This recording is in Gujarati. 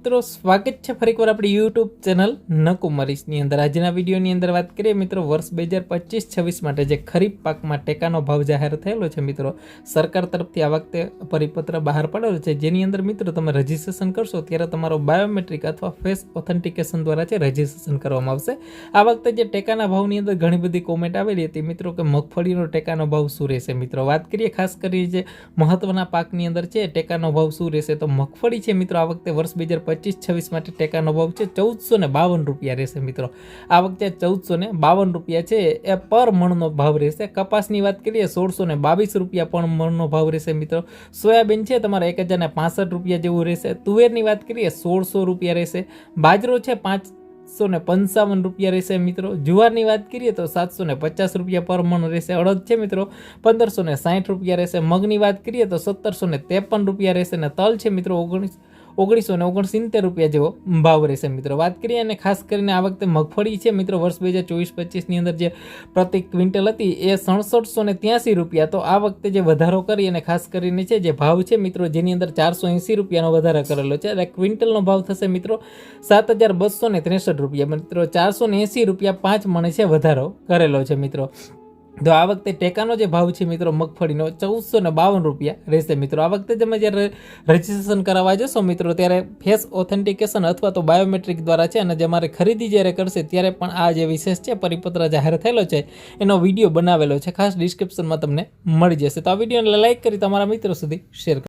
મિત્રો, સ્વાગત છે ફરી એકવાર આપણી યુટ્યુબ ચેનલ નકુમરીશની અંદર. આજના વિડીયોની અંદર વાત કરીએ મિત્રો, વર્ષ બે હજાર પચીસ છવ્વીસ માટે જે ખરીફ પાકમાં ટેકાનો ભાવ જાહેર થયેલો છે મિત્રો, સરકાર તરફથી આ વખતે પરિપત્ર બહાર પડેલો છે. જેની અંદર મિત્રો, તમે રજીસ્ટ્રેશન કરશો ત્યારે તમારો બાયોમેટ્રિક અથવા ફેસ ઓથેન્ટિકેશન દ્વારા છે રજીસ્ટ્રેશન કરવામાં આવશે. આ વખતે જે ટેકાના ભાવની અંદર ઘણી બધી કોમેન્ટ આવેલી હતી મિત્રો કે મગફળીનો ટેકાનો ભાવ શું રહેશે મિત્રો? વાત કરીએ ખાસ કરી જે મહત્વના પાકની અંદર છે, ટેકાનો ભાવ શું રહેશે? તો મગફળી છે મિત્રો, આ વખતે વર્ષ બે હજાર પચીસ છવ્વીસ માટે ટેકાનો ભાવ છે, ચૌદસો ને બાવન રૂપિયા રહેશે મિત્રો. આ વખતે ચૌદસો ને બાવન રૂપિયા છે, એ પર મણનો ભાવ રહેશે. કપાસની વાત કરીએ, સોળસો ને બાવીસ રૂપિયા પણ મણનો ભાવ રહેશે મિત્રો. સોયાબીન છે, તમારે એક હજાર ને રૂપિયા જેવું રહેશે. તુવેરની વાત કરીએ, સોળસો રૂપિયા રહેશે. બાજરો છે પાંચ સો ને પંચાવન રૂપિયા રહેશે મિત્રો. જુવારની વાત કરીએ તો સાતસો ને પચાસ રૂપિયા પર મણ રહેશે. અડદ છે મિત્રો, પંદરસો ને સાઠ રૂપિયા રહેશે. મગની વાત કરીએ તો સત્તરસો ને ત્રેપન રૂપિયા રહેશે. ને તલ છે મિત્રો, ઓગણીસ ઓગણીસો ને ઓગણસિત્તેર રૂપિયા જેવો ભાવ રહેશે મિત્રો. વાત કરીએ અને ખાસ કરીને આ વખતે મગફળી છે મિત્રો, વર્ષ બે હજાર ચોવીસ પચીસની અંદર જે પ્રતિ ક્વિન્ટલ હતી એ સડસઠસો ને ત્યાંસી રૂપિયા. તો આ વખતે જે વધારો કરી અને ખાસ કરીને છે જે ભાવ છે મિત્રો, જેની અંદર ચારસો એંસી રૂપિયાનો વધારો કરેલો છે. અને ક્વિન્ટલનો ભાવ થશે મિત્રો સાત હજાર બસો ને ત્રેસઠ રૂપિયા. મિત્રો, ચારસો ને એંસી રૂપિયા પાંચ મણે છે વધારો કરેલો છે મિત્રો. તો આ વખતે ટેકાનો જે ભાવ છે મિત્રો, મગફળીનો ચૌદસો ને બાવન રૂપિયા રહેશે મિત્રો. આ વખતે તમે જ્યારે રજીસ્ટ્રેશન કરાવવા જશો મિત્રો, ત્યારે ફેસ ઓથેન્ટિકેશન અથવા તો બાયોમેટ્રિક દ્વારા છે અને જે મારે ખરીદી જ્યારે કરશે ત્યારે પણ આ જે વિશેષ છે, પરિપત્ર જાહેર થયેલો છે, એનો વીડિયો બનાવેલો છે. ખાસ ડિસ્ક્રિપ્શનમાં તમને મળી જશે. તો આ વિડીયોને લાઇક કરી તમારા મિત્રો સુધી શેર કરો